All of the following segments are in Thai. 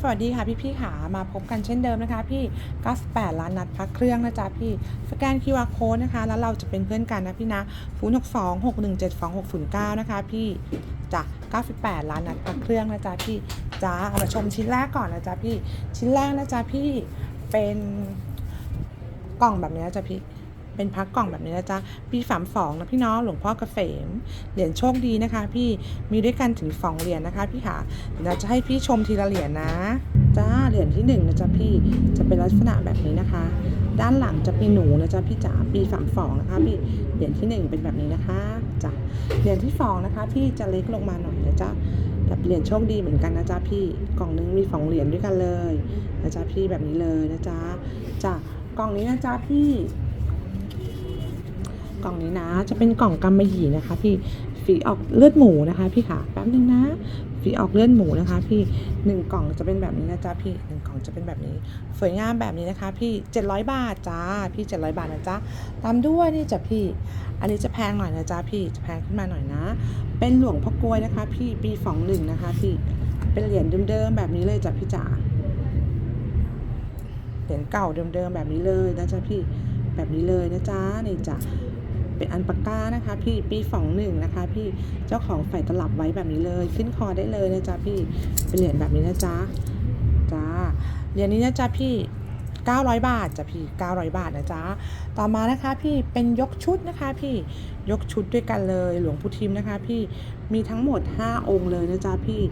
สวัสดีค่ะพี่พี่ๆค่ะมาพบกันเช่นเดิมนะคะ พี่98ล้านนัดพักเครื่องนะจ๊ะพี่ สแกน QR code นะคะ แล้วเราจะเป็นเพื่อนกันนะพี่นะ0 6 2 6 1 7 2 6 0 9 นะคะ พี่จ้ะ98ล้านนัดพักเครื่องนะจ๊ะพี่จ้าเอามาชมชิ้นแรกก่อนนะจ๊ะพี่ ชิ้นแรกนะจ๊ะพี่เป็นกล่องแบบนี้นะจ๊ะพี่ เป็นพักกล่องแบบนี้นะจ๊ะปีสามสองนะพี่น้องหลวงพ่อเกษมเหรียญโชคดีนะคะ พี่มีด้วยกันถึงสองเหรียญนะคะ พี่ค่ะเดี๋ยวเราจะให้พี่ชมทีละเหรียญนะจ้าเหรียญที่หนึ่งนะจ๊ะพี่จะเป็นลักษณะแบบนี้นะคะ ด้านหลังจะเป็นหนูนะจ๊ะพี่จ๋าปีสามสองนะคะพี่เหรียญที่หนึ่งเป็นแบบนี้นะคะจ้ะเหรียญที่สองนะคะ พี่จะเล็กลงมาหน่อยนะจ๊ะแต่เป็นเหรียญโชคดีเหมือนกันนะจ๊ะพี่กล่องนึงมีสองเหรียญด้วยกันเลยนะจ๊ะพี่แบบนี้เลยนะจ๊ะจ้ะกล่องนี้นะจ๊ะพี่ กล่องนี้นะ จะเป็นกล่องกำมะหยี่นะคะ พี่ฝีออกเลือดหมูนะคะ พี่ค่ะแป๊บนึงนะฝีออกเลือดหมูนะคะ พี่หนึ่งกล่องจะเป็นแบบนี้นะจ๊ะพี่หนึ่งกล่องจะเป็นแบบนี้ สวยงามแบบนี้นะคะ พี่700บาทจ้าพี่700บาทนะจ๊ะตามด้วยนี่จ้ะพี่ อันนี้จะแพงหน่อยนะจ๊ะพี่จะแพงขึ้นมาหน่อยนะ เป็นหลวงพ่อกลวยนะคะ พี่ปีสองหนึ่งนะคะ พี่เป็นเหรียญเดิมๆแบบนี้เลยจ้ะพี่จ๋าเหรียญเก่าเดิมๆแบบนี้เลยนะจ๊ะพี่แบบนี้เลยนะจ๊ะนี่จ้ะ เป็นอันปากกานะคะ พี่ปีสองหนึ่งนะคะ พี่เจ้าของใส่ตลับไว้แบบนี้เลย ขึ้นคอได้เลยนะจ๊ะพี่เป็นเหรียญแบบนี้นะจ๊ะจ้าเหรียญนี้นะจ๊ะพี่900 บาทจ้ะพี่ 900 บาทนะจ๊ะ ต่อมานะคะพี่เป็นยกชุดนะคะพี่ ยกชุดด้วยกันเลยหลวงปู่ทิมนะคะ พี่ มีทั้งหมด 5 องค์เลยนะจ๊ะพี่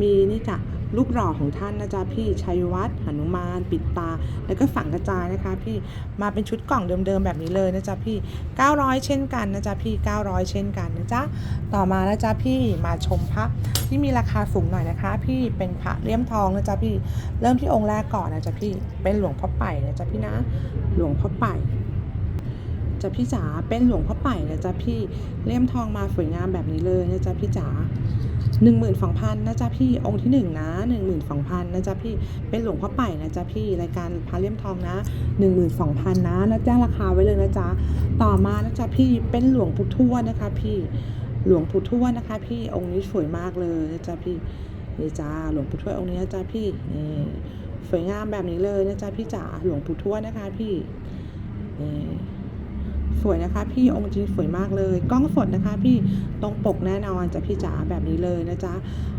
มีนี่จ้ะ ลูกหล่อของท่านนะจ๊ะพี่ชัยวัฒน์หนุมาน ปิดตา แล้วก็ฝังกระจายนะคะ พี่มาเป็นชุดกล่องเดิมๆแบบนี้เลยนะจ๊ะพี่ 900 เช่นกันนะจ๊ะพี่ 900 เช่นกันนะจ๊ะต่อมานะจ๊ะพี่มาชมพระที่มีราคาสูงหน่อยนะคะ พี่เป็นพระเลี่ยมทองนะจ๊ะพี่เริ่มที่องค์แรกก่อนนะจ๊ะพี่เป็นหลวงพ่อไป่นะจ๊ะพี่นะ หลวงพ่อไป่จะพี่จ๋าเป็นหลวงพ่อไป่นะจ๊ะพี่เลี่ยมทองมาสวยงามแบบนี้เลยนะจ๊ะพี่จ๋า หนึ่งหมื่นสองพันนะจ๊ะพี่องค์ที่หนึ่งนะหนึ่งหมื่นสองพันนะจ๊ะพี่เป็นหลวงพ่อไป่นะจ๊ะพี่รายการพระเลี่ยมทองนะหนึ่งหมื่นสองพันนะนะแจ้งราคาไว้เลยนะจ๊ะต่อมานะจ๊ะพี่เป็นหลวงปู่ทวดนะคะ พี่หลวงปู่ทวดนะคะ พี่องค์นี้สวยมากเลยนะจ๊ะพี่นี่จ้าหลวงปู่ทวดองค์นี้นะจ๊ะพี่นี่สวยงามแบบนี้เลยนะจ๊ะพี่จ๋าหลวงปู่ทวดนะคะ พี่นี่ สวยนะคะ พี่องค์จริงสวยมากเลย กล้องสดนะคะ พี่ตรงปกแน่นอนจ้ะพี่จ๋าแบบนี้เลยนะจ๊ะ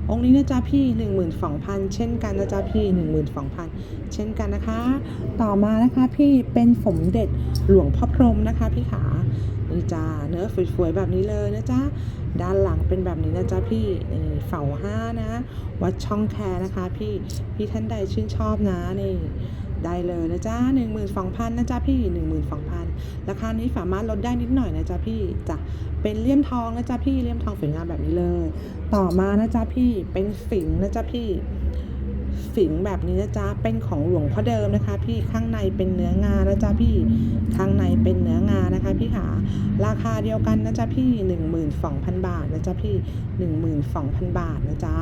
องค์นี้นะจ๊ะพี่ 12,000 เช่นกันนะจ๊ะพี่ 12,000 เช่นกันนะคะ ต่อมานะคะพี่เป็นสมเด็จหลวงพ่อพรหมนะคะ พี่ขานี่จ้าเนื้อสวยๆแบบนี้เลยนะจ๊ะด้านหลังเป็นแบบนี้นะจ๊ะพี่นี่เสาห้านะ วัดช่องแคนะคะ พี่พี่ท่านใดชื่นชอบนะนี่ ได้เลยนะจ๊ะ12,000นะจ๊ะพี่12,000ราคานี้สามารถลดได้นิดหน่อยนะจ๊ะพี่จ้ะเป็นเลี่ยมทองนะจ๊ะพี่เลี่ยมทองสวยงามแบบนี้เลย ต่อมานะจ๊ะพี่เป็นสิงนะจ๊ะพี่ สิงแบบนี้นะจ๊ะเป็นของหลวงพ่อเดิมนะคะ พี่ข้างในเป็นเนื้องานะจ๊ะพี่ข้างในเป็นเนื้องานะคะพี่ขาราคาเดียวกันนะจ๊ะพี่ 12,000 บาทนะจ๊ะพี่ 12,000 บาทนะจ๊ะ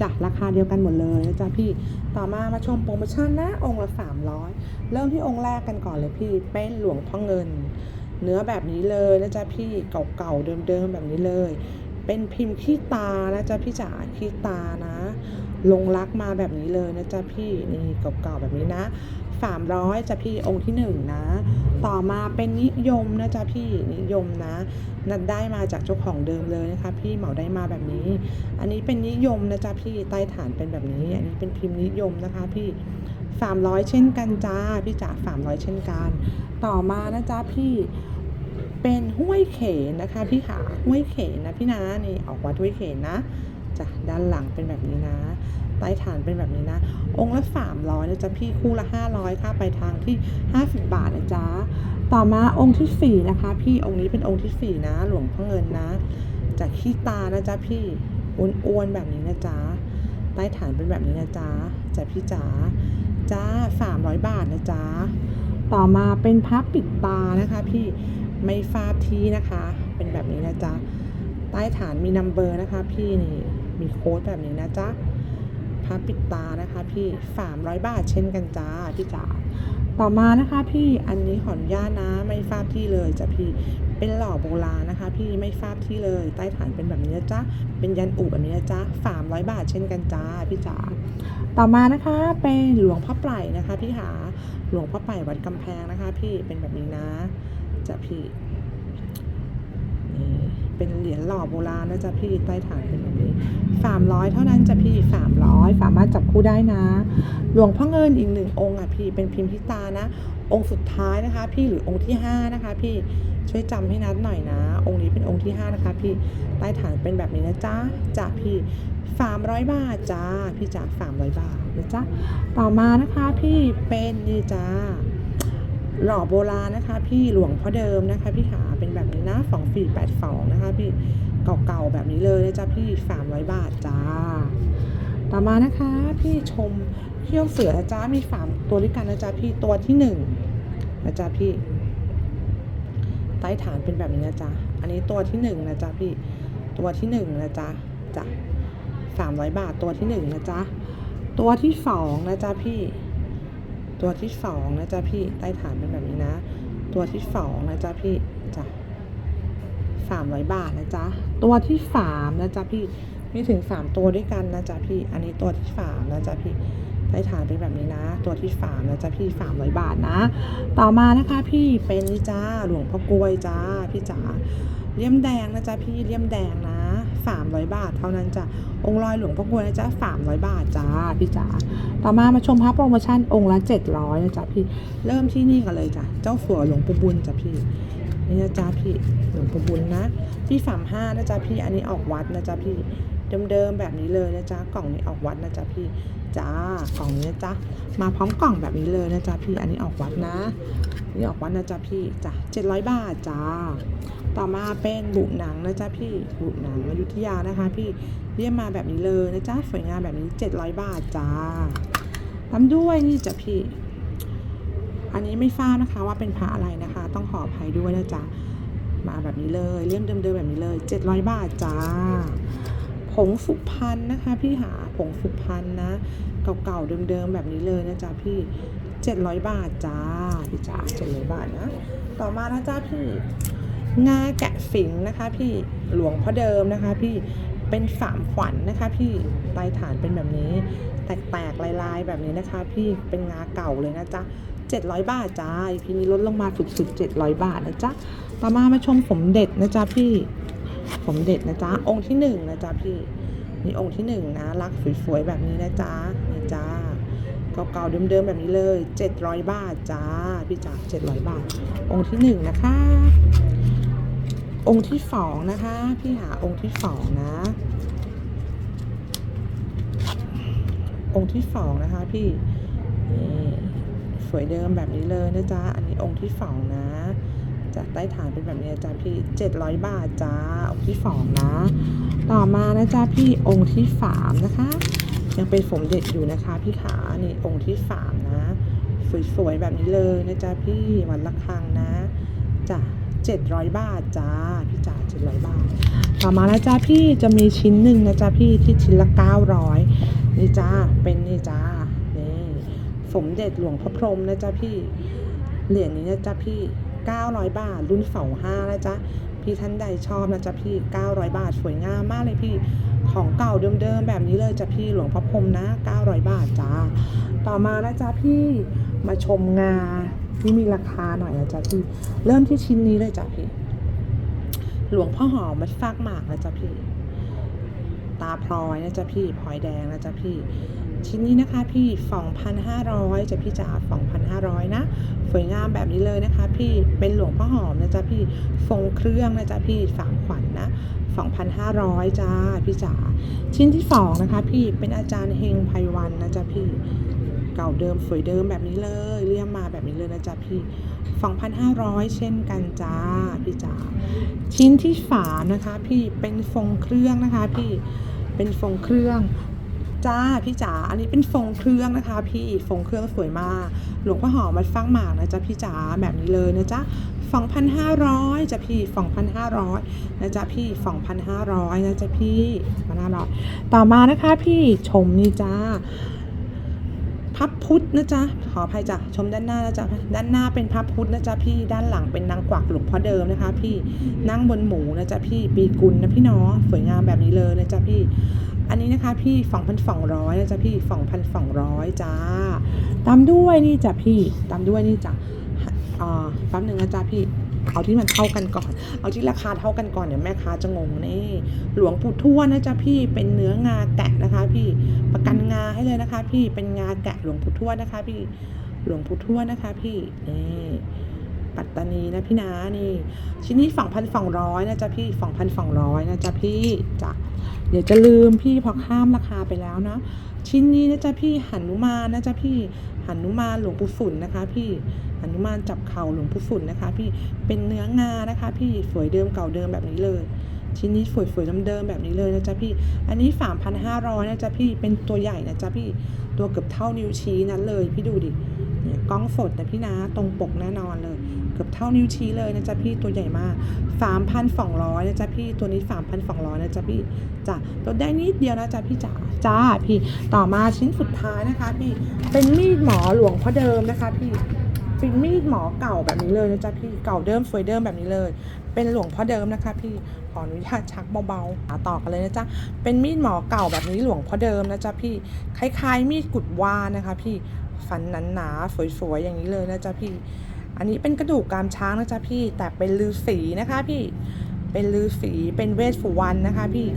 จ้ะราคาเดียวกันหมดเลยนะจ๊ะพี่ต่อมามาชมโปรโมชั่นนะองค์ละ 300 เริ่มที่องค์แรกกันก่อนเลยพี่เป็นหลวงพ่อเงิน เนื้อแบบนี้เลยนะจ๊ะพี่เก่าๆเดิมๆแบบนี้เลย เป็นพิมพ์ขี้ตานะจ๊ะพี่จ๋าขี้ตานะ ลงรักมาแบบนี้เลยนะจ๊ะพี่นี่เก่าๆแบบนี้นะสามร้อยจ้ะพี่องค์ที่หนึ่งนะ ต่อมาเป็นนิยมนะจ๊ะพี่นิยมนะ นัดได้มาจากเจ้าของเดิมเลยนะคะ พี่เหมาได้มาแบบนี้ อันนี้เป็นนิยมนะจ๊ะพี่ใต้ฐานเป็นแบบนี้ อันนี้เป็นพิมพ์นิยมนะคะพี่สามร้อยเช่นกันจ้าพี่จ๋าสามร้อยเช่นกัน ต่อมานะจ๊ะพี่เป็นห้วยเขนนะคะพี่ขาห้วยเขนนะพี่นะนี่ออกวัดห้วยเขนนะ จ้ะด้านหลังเป็นแบบนี้นะ ใต้ฐานเป็นแบบนี้นะ องค์ละ 300นะจ๊ะพี่คู่ละ 500 ค่าไปทางที่ 50 บาทนะจ๊ะต่อมาองค์ที่สี่นะคะ พี่องค์นี้เป็นองค์ที่สี่นะ หลวงพ่อเงินนะ จากขี้ตานะจ๊ะพี่อ้วนๆแบบนี้นะจ๊ะใต้ฐานเป็นแบบนี้นะจ๊ะจ้ะพี่จ๋าจ้า300 บาทนะจ๊ะต่อมาเป็นพับปิดตานะคะ พี่ไม่ฟาบทีนะคะ เป็นแบบนี้นะจ๊ะใต้ฐานมีนัมเบอร์นะคะ พี่นี่ มีโค้ดแบบนี้นะจ๊ะพับปิดตานะคะพี่ 300 บาทเช่นกันจ้าพี่จ๋าต่อมานะคะพี่อันนี้ขออนุญาตนะไม่ฟาดที่เลยจ้ะพี่เป็นหล่อโบราณนะคะ พี่ไม่ฟาดที่เลย ใต้ฐานเป็นแบบนี้นะจ๊ะเป็นยันอุแบบนี้นะจ๊ะสามร้อยบาทเช่นกันจ้าพี่จ๋าต่อมานะคะเป็นหลวงพ่อไผ่นะคะพี่หาหลวงพ่อไผ่วัดกำแพงนะคะ พี่เป็นแบบนี้นะจ้ะพี่ เป็นเหรียญหล่อโบราณนะจ๊ะพี่ใต้ฐานเป็นแบบนี้สามร้อยเท่านั้นจ้ะพี่สามร้อยสามารถจับคู่ได้นะ หลวงพ่อเงินอีกหนึ่งองค์อะพี่เป็นพิมพิตานะ องค์สุดท้ายนะคะ พี่หรือองค์ที่ห้านะคะ พี่ช่วยจำให้นัดหน่อยนะ องค์นี้เป็นองค์ที่ห้านะคะ พี่ใต้ฐานเป็นแบบนี้นะจ๊ะจ้ะพี่สามร้อยบาทจ้าพี่จ๋าสามร้อยบาทนะจ๊ะต่อมานะคะพี่เป็นนี่จ้าหล่อโบราณนะคะ พี่หลวงพ่อเดิมนะคะพี่หา เป็นแบบนี้นะสองสี่แปดสองนะคะพี่เก่าๆแบบนี้เลยนะจ๊ะพี่สามร้อยบาทจ้า ต่อมานะคะพี่ชมเขี้ยวเสือนะจ๊ะมีสามตัวด้วยกันนะจ๊ะพี่ตัวที่หนึ่งนะจ๊ะพี่ใต้ฐานเป็นแบบนี้นะจ๊ะ อันนี้ตัวที่หนึ่งนะจ๊ะพี่ ตัวที่หนึ่งนะจ๊ะจ้ะสามร้อยบาทตัวที่หนึ่งนะจ๊ะ ตัวที่สองนะจ๊ะพี่ ตัวที่สองนะจ๊ะพี่ ใต้ฐานเป็นแบบนี้นะ ตัวที่สองนะจ๊ะพี่จ้ะสามร้อยบาทนะจ๊ะตัวที่สามนะจ๊ะพี่มีถึงสามตัวด้วยกันนะจ๊ะพี่ อันนี้ตัวที่สามนะจ๊ะพี่ได้ฐานเป็นแบบนี้นะ ตัวที่สามนะจ๊ะพี่สามร้อยบาทนะ ต่อมานะคะ พี่เป็นนี่จ้าหลวงพ่อกลวยจ้าพี่จ๋าเลี่ยมแดงนะจ๊ะพี่เลี่ยมแดงนะ 300 บาท เท่านั้นจ้ะองค์ลอยหลวงพ่อกวยนะจ๊ะ300 บาทจ้าพี่จ๋าต่อมามาชมพระโปรโมชั่นองค์ละ 700นะจ๊ะพี่เริ่มที่นี่กันเลยจ้ะเจ้าฝัวหลวงปู่บุญจ้ะพี่นี่นะจ๊ะพี่หลวงปู่บุญนะที่สามห้านะจ๊ะพี่อันนี้ออกวัดนะจ๊ะพี่เดิมๆแบบนี้เลยนะจ๊ะกล่องนี้ออกวัดนะจ๊ะพี่จ้ากล่องนี้นะจ๊ะมาพร้อมกล่องแบบนี้เลยนะจ๊ะพี่อันนี้ออกวัดนะนี่ออกวัดนะจ๊ะพี่จ้ะเจ็ดร้อยบาทจ้า ต่อมาเป็นบุหนังนะจ๊ะพี่บุหนังอยุธยานะคะ พี่เรียกมาแบบนี้เลยนะจ๊ะสวยงามแบบนี้เจ็ดร้อยบาทจ้าตามด้วยนี่จ้ะพี่ อันนี้ไม่ทราบนะคะว่าเป็นพระอะไรนะคะ ต้องขออภัยด้วยนะจ๊ะมาแบบนี้เลยเลี่ยมเดิมๆแบบนี้เลย 700 บาทจ้าผงสุพรรณนะคะ พี่หาผงสุพรรณนะเก่าๆเดิมๆแบบนี้เลยนะจ๊ะพี่ 700 บาทจ้าพี่จ๋า700 บาทนะ ต่อมานะจ๊ะพี่ งาแกะฝิ่งนะคะพี่หลวงพ่อเดิมนะคะ พี่เป็นสามขวัญนนะคะ พี่ปลายฐานเป็นแบบนี้ แตกๆลายๆแบบนี้นะคะ พี่เป็นงาเก่าเลยนะจ๊ะ700 บาทจ้าอีพีนี้ลดลงมาสุดๆ700 บาทนะจ๊ะต่อมามาชมผมเด็ดนะจ๊ะพี่ผมเด็ดนะจ๊ะองค์ที่หนึ่งนะจ๊ะพี่นี่องค์ที่หนึ่งนะรักสวยๆแบบนี้นะจ๊ะนี่จ้าเก่าๆเดิมๆแบบนี้เลย 700 บาทจ้าพี่จ๋า700 บาท องค์ที่หนึ่งนะคะ องค์ที่สองนะคะ พี่หาองค์ที่สองนะ องค์ที่สองนะคะ พี่สวยเดิมแบบนี้เลยนะจ๊ะ อันนี้องค์ที่สองนะ จากใต้ฐานเป็นแบบนี้จ๊ะพี่700บาทจ้าองค์ที่สองนะ ต่อมานะจ๊ะพี่องค์ที่สามนะคะ ยังเป็นสมเด็จอยู่นะคะ พี่ขานี่องค์ที่สามนะ สวยๆแบบนี้เลยนะจ๊ะพี่วันละครังนะ 700 บาทจ้าพี่จ๋า700 บาทต่อมานะจ๊ะพี่จะมีชิ้นหนึ่งนะจ๊ะพี่ที่ชิ้นละ 900 นี่จ้าเป็นนี่จ้านี่สมเด็จหลวงพ่อพรหมนะจ๊ะพี่เหรียญนี้นะจ๊ะพี่ 900 บาท รุ่น25นะจ๊ะพี่ท่านใดชอบนะจ๊ะพี่ 900 บาทสวยงามมากเลยพี่ ของเก่าเดิมๆแบบนี้เลยจ้ะพี่หลวงพ่อพรหมนะ 900 บาทจ้า ต่อมานะจ๊ะพี่มาชมงา ที่มีราคาหน่อยนะจ๊ะพี่ เริ่มที่ชิ้นนี้เลยจ้ะพี่ หลวงพ่อหอมมัดฟากหมากนะจ๊ะพี่ ตาพลอยนะจ๊ะพี่พลอยแดงนะจ๊ะพี่ ชิ้นนี้นะคะพี่ 2,500จ้ะพี่จ๋า2,500 นะ สวยงามแบบนี้เลยนะคะ พี่ เป็นหลวงพ่อหอมนะจ๊ะพี่ทรงเครื่องนะจ๊ะพี่สามขวัญนนะ2,500จ้าพี่จ๋า ชิ้นที่สองนะคะ พี่เป็นอาจารย์เฮงไพวันนะจ๊ะพี่ เก่าเดิมสวยเดิมแบบนี้เลย เรียมมาแบบนี้เลยนะจ๊ะพี่ 2,500 เช่นกันจ้าพี่จ๋าชิ้นที่สานะคะพี่เป็นทรงเครื่องนะคะพี่เป็นทรงเครื่องจ้าพี่จ๋า อันนี้เป็นทรงเครื่องนะคะ พี่ทรงเครื่องสวยมาก หลวงพ่อหอมมัดฟังหมากนะจ๊ะพี่จ๋าแบบนี้เลยนะจ๊ะ2,500จ้ะพี่2,500นะจ๊ะพี่2,500นะจ๊ะพี่2,500ต่อมานะคะพี่ชมนี่จ้า พับพุทธนะจ๊ะขออภัยจ้ะชมด้านหน้านะจ๊ะด้านหน้าเป็นพับพุทธนะจ๊ะพี่ด้านหลังเป็นนางกวักหลวงพ่อเดิมนะคะ พี่นั่งบนหมูนะจ๊ะพี่ปีกุลนะพี่เนาะสวยงามแบบนี้เลยนะจ๊ะพี่ อันนี้นะคะ พี่สองพันสองร้อยนะจ๊ะพี่สองพันสองร้อยจ้าตามด้วยนี่จ้ะพี่ตามด้วยนี่จ้ะอ่าแป๊บหนึ่งนะจ๊ะพี่ เอาที่มันเท่ากันก่อน เอาที่ราคาเท่ากันก่อนเดี๋ยวแม่ค้าจะงงนี่ หลวงปู่ทวดนะจ๊ะพี่เป็นเนื้องาแกะนะคะ พี่ประกันงาให้เลยนะคะ พี่เป็นงาแกะหลวงปู่ทวดนะคะ พี่หลวงปู่ทวดนะคะ พี่นี่ปัตตานีนะพี่นานี่ ชิ้นนี้ฝั่งพันฝั่งร้อยนะจ๊ะพี่ฝั่งพันฝั่งร้อยนะจ๊ะพี่จ้ะเดี๋ยวจะลืมพี่พอข้ามราคาไปแล้วนะ ชิ้นนี้นะจ๊ะพี่หันุมานะจ๊ะพี่หันุมาหลวงปู่ฝุ่นนะคะ พี่ หนุมานจับเข่าหลวงปู่ฝุ่นนะคะ พี่เป็นเนื้องานะคะ พี่สวยเดิมเก่าเดิมแบบนี้เลยชิ้นนี้สวยๆเดิมๆแบบนี้เลยนะจ๊ะพี่ อันนี้สามพันห้าร้อยนะจ๊ะพี่ เป็นตัวใหญ่นะจ๊ะพี่ ตัวเกือบเท่านิ้วชี้นั้นเลย พี่ดูดิ เนี่ยกล้องสดนะพี่นะ ตรงปกแน่นอนเลย เกือบเท่านิ้วชี้เลยนะจ๊ะพี่ ตัวใหญ่มากสามพันสองร้อยนะจ๊ะพี่ ตัวนี้สามพันสองร้อยนะจ๊ะพี่จ้ะลดได้นิดเดียวนะจ๊ะพี่จ๋า จ้าพี่ ต่อมาชิ้นสุดท้ายนะคะพี่ เป็นมีดหมอหลวงพ่อเดิมนะคะพี่ เป็นมีดหมอเก่าแบบนี้เลยนะจ๊ะพี่เก่าเดิมสวยเดิมแบบนี้เลย เป็นหลวงพ่อเดิมนะคะพี่ขออนุญาตชักเบาๆหาต่อกันเลยนะจ๊ะเป็นมีดหมอเก่าแบบนี้หลวงพ่อเดิมนะจ๊ะพี่คล้ายๆ มีดกุดวานนะคะ พี่ฟันหนาๆสวยๆอย่างนี้เลยนะจ๊ะพี่ อันนี้เป็นกระดูกกรามช้างนะจ๊ะพี่ แต่เป็นลือสีนะคะพี่เป็นลือสีเป็นเวทสุวรรณนะคะพี่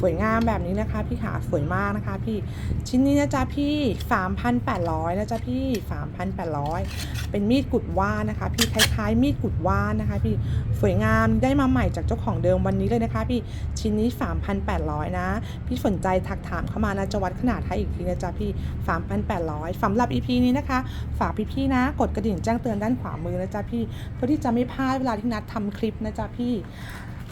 สวยงามแบบนี้นะคะ พี่ขาสวยมากนะคะพี่ชิ้นนี้นะจ๊ะพี่ 3,800นะจ๊ะพี่ 3,800 เป็นมีดกุดว่านนะคะ พี่คล้ายๆ มีดกุดว่านนะคะ พี่สวยงามได้มาใหม่จากเจ้าของเดิมวันนี้เลยนะคะ พี่ชิ้นนี้ 3,800 นะ พี่สนใจทักถามเข้ามานะจะวัดขนาดให้อีกทีนะจ๊ะพี่ 3,800สำหรับ EP นี้นะคะ ฝากพี่ๆนะ กดกระดิ่งแจ้งเตือนด้านขวามือนะจ๊ะพี่เพื่อที่จะไม่พลาดเวลาที่นัดทำคลิปนะจ๊ะพี่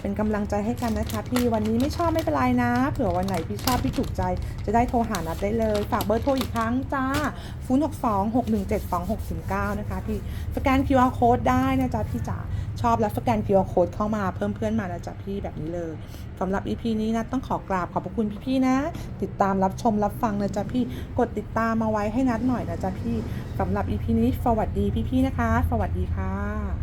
เป็นกำลังใจให้กันนะคะพี่วันนี้ไม่ชอบไม่เป็นไรนะ เผื่อวันไหนพี่ชอบพี่ถูกใจ จะได้โทรหานัดได้เลย ฝากเบอร์โทรอีกครั้งจ้า0 6 2 6 1 7 2 6 0 9 นะคะพี่สแกน QR code ได้นะจ๊ะพี่จ๋าชอบแล้วสแกน QR code เข้ามาเพิ่มเพื่อนมานะจ๊ะพี่แบบนี้เลยสำหรับ EP นี้นัดต้องขอกราบขอบพระคุณพี่ๆนะ ติดตามรับชมรับฟังนะจ๊ะพี่กดติดตามมาไว้ให้นัดหน่อยนะจ๊ะพี่สำหรับ EP นี้สวัสดีพี่ๆนะคะ สวัสดีค่ะ